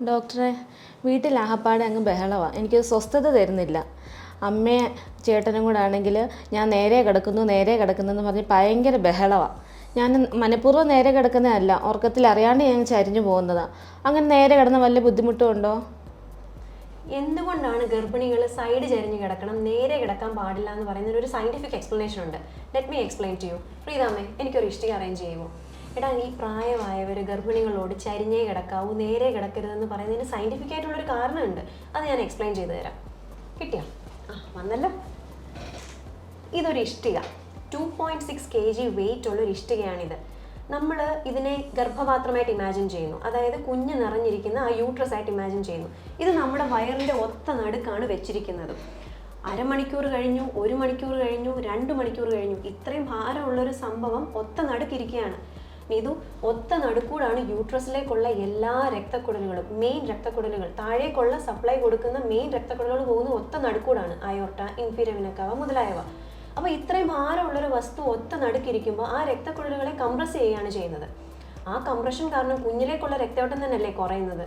ഡോക്ടറെ വീട്ടിൽ ആകപ്പാടെ അങ്ങ് ബഹളമാണ് എനിക്ക് സ്വസ്ഥത തരുന്നില്ല. അമ്മയെ ചേട്ടനും കൂടെ ആണെങ്കിൽ ഞാൻ നേരെ കിടക്കുന്നു നേരെ കിടക്കുന്നു എന്ന് പറഞ്ഞ് ഭയങ്കര ബഹളമാണ് ഞാൻ മനഃപൂർവം നേരെ കിടക്കുന്നതല്ല ഉറക്കത്തിൽ അറിയാണ്ട് ഞാൻ ചരിഞ്ഞു പോകുന്നതാണ് അങ്ങനെ നേരെ കിടന്ന വല്ല ബുദ്ധിമുട്ടും ഉണ്ടോ? എന്തുകൊണ്ടാണ് ഗർഭിണികൾ സൈഡ് ചരിഞ്ഞ് കിടക്കണം നേരെ കിടക്കാൻ പാടില്ല എന്ന് പറയുന്നതിന് ഒരു സയന്റിഫിക് എക്സ്പ്ലനേഷൻ ഉണ്ട്. Let me explain to you പ്രീതാമേ എനിക്കൊരു ഇഷ്ടിക അറേഞ്ച് ചെയ്യുമോ? എടാ ഈ പ്രായമായവർ ഗർഭിണികളോട് ചരിഞ്ഞേ കിടക്കാവൂ നേരെ കിടക്കരുതെന്ന് പറയുന്നതിന് സയന്റിഫിക് ആയിട്ടുള്ളൊരു കാരണമുണ്ട്. അത് ഞാൻ എക്സ്പ്ലെയിൻ ചെയ്തു തരാം. കിട്ടിയോ? ആ വന്നല്ലോ. ഇതൊരു ഇഷ്ടിക. Two point six K G weight ഉള്ളൊരു ഇഷ്ടികയാണിത്. നമ്മൾ ഇതിനെ ഗർഭപാത്രമായിട്ട് ഇമാജിൻ ചെയ്യുന്നു. അതായത് കുഞ്ഞ് നിറഞ്ഞിരിക്കുന്ന ആ യൂട്രസ് ആയിട്ട് ഇമാജിൻ ചെയ്യുന്നു. ഇത് നമ്മുടെ വയറിന്റെ ഒത്ത നടുക്കാണ് വെച്ചിരിക്കുന്നത്. അരമണിക്കൂർ കഴിഞ്ഞു ഒരു മണിക്കൂർ കഴിഞ്ഞു രണ്ട് മണിക്കൂർ കഴിഞ്ഞു. ഇത്രയും ഭാരമുള്ളൊരു സംഭവം ഒത്ത നടുക്കിരിക്കുകയാണ്. ഇതു ഒത്ത നടുക്കൂടാണ് യൂട്രസിലേക്കുള്ള എല്ലാ രക്തക്കുഴലുകളും മെയിൻ രക്തക്കുഴലുകൾ താഴേക്കുള്ള സപ്ലൈ കൊടുക്കുന്ന മെയിൻ രക്തക്കുഴലുകൾ പോകുന്ന ഒത്ത നടുക്കൂടാണ് അയോർട്ട ഇൻഫീരിയമിനക്കവ മുതലായവ. അപ്പോൾ ഇത്രയും ഭാരമുള്ളൊരു വസ്തു ഒത്ത നടുക്കിരിക്കുമ്പോൾ ആ രക്തക്കുഴലുകളെ കംപ്രസ് ചെയ്യുകയാണ് ചെയ്യുന്നത്. ആ കംപ്രഷൻ കാരണം കുഞ്ഞിലേക്കുള്ള രക്തയോട്ടം തന്നെയല്ലേ കുറയുന്നത്?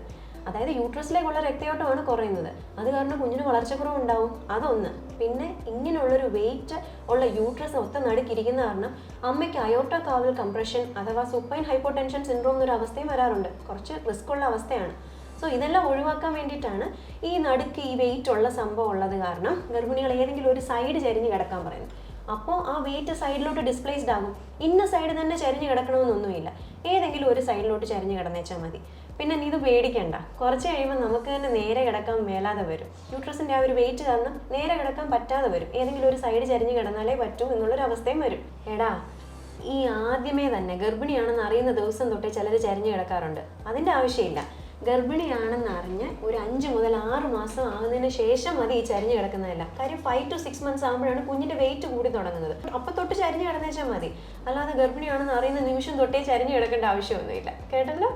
അതായത് യൂട്രസിലേക്കുള്ള രക്തയോട്ടമാണ് കുറയുന്നത്. അത് കാരണം കുഞ്ഞിന് വളർച്ചക്കുറവ് ഉണ്ടാവും അതൊന്ന്. പിന്നെ ഇങ്ങനെയുള്ളൊരു വെയിറ്റ് ഉള്ള യൂട്രസ് ഒത്ത നടുക്കിരിക്കുന്ന കാരണം അമ്മയ്ക്ക് അയോട്ട കാവൽ കംപ്രഷൻ അഥവാ സുപ്പൈൻ ഹൈപ്പോടെൻഷൻ സിൻഡ്രോം എന്നൊരു അവസ്ഥയും വരാറുണ്ട്. കുറച്ച് റിസ്ക് ഉള്ള അവസ്ഥയാണ്. സോ ഇതെല്ലാം ഒഴിവാക്കാൻ വേണ്ടിയിട്ടാണ് ഈ നടുക്ക് ഈ വെയിറ്റ് ഉള്ള സംഭവം ഉള്ളത് കാരണം ഗർഭിണികൾ ഏതെങ്കിലും ഒരു സൈഡ് ചരിഞ്ഞ് കിടക്കാൻ പറയുന്നു അപ്പോൾ ആ വെയിറ്റ് സൈഡിലോട്ട് ഡിസ്പ്ലേസ്ഡ് ആകും. ഇന്ന സൈഡ് തന്നെ ചരിഞ്ഞ് കിടക്കണമെന്നൊന്നുമില്ല. ഏതെങ്കിലും ഒരു സൈഡിലോട്ട് ചരിഞ്ഞ് കിടന്നേച്ചാൽ മതി. പിന്നെ നീ ഇത് പേടിക്കണ്ട. കുറച്ച് കഴിയുമ്പോൾ നമുക്ക് തന്നെ നേരെ കിടക്കാൻ മേലാതെ വരും. യൂട്രസിന്റെ ആ ഒരു വെയിറ്റ് കാരണം നേരെ കിടക്കാൻ പറ്റാതെ വരും. ഏതെങ്കിലും ഒരു സൈഡ് ചരിഞ്ഞ് കിടന്നാലേ പറ്റൂ എന്നുള്ളൊരു അവസ്ഥയും വരും. എടാ ഈ ആദ്യമേ തന്നെ ഗർഭിണിയാണെന്ന് അറിയുന്ന ദിവസം തൊട്ടേ ചിലർ ചരിഞ്ഞ് കിടക്കാറുണ്ട്. അതിന്റെ ആവശ്യമില്ല. ഗർഭിണിയാണെന്ന് അറിഞ്ഞ് ഒരു അഞ്ച് മുതൽ ആറ് മാസം ആകുന്നതിന് ശേഷം മതി ഈ ചരിഞ്ഞ് കിടക്കുന്നതല്ല. കാര്യം ഫൈവ് ടു സിക്സ് മന്ത്സ് ആകുമ്പോഴാണ് കുഞ്ഞിന്റെ വെയിറ്റ് കൂടി തുടങ്ങുന്നത്. അപ്പൊ തൊട്ട് ചരിഞ്ഞ് കിടന്നേച്ചാൽ മതി. അല്ലാതെ ഗർഭിണിയാണെന്ന് അറിയുന്ന നിമിഷം തൊട്ടേ ചരിഞ്ഞ് കിടക്കേണ്ട ആവശ്യമൊന്നുമില്ല. കേട്ടല്ലോ?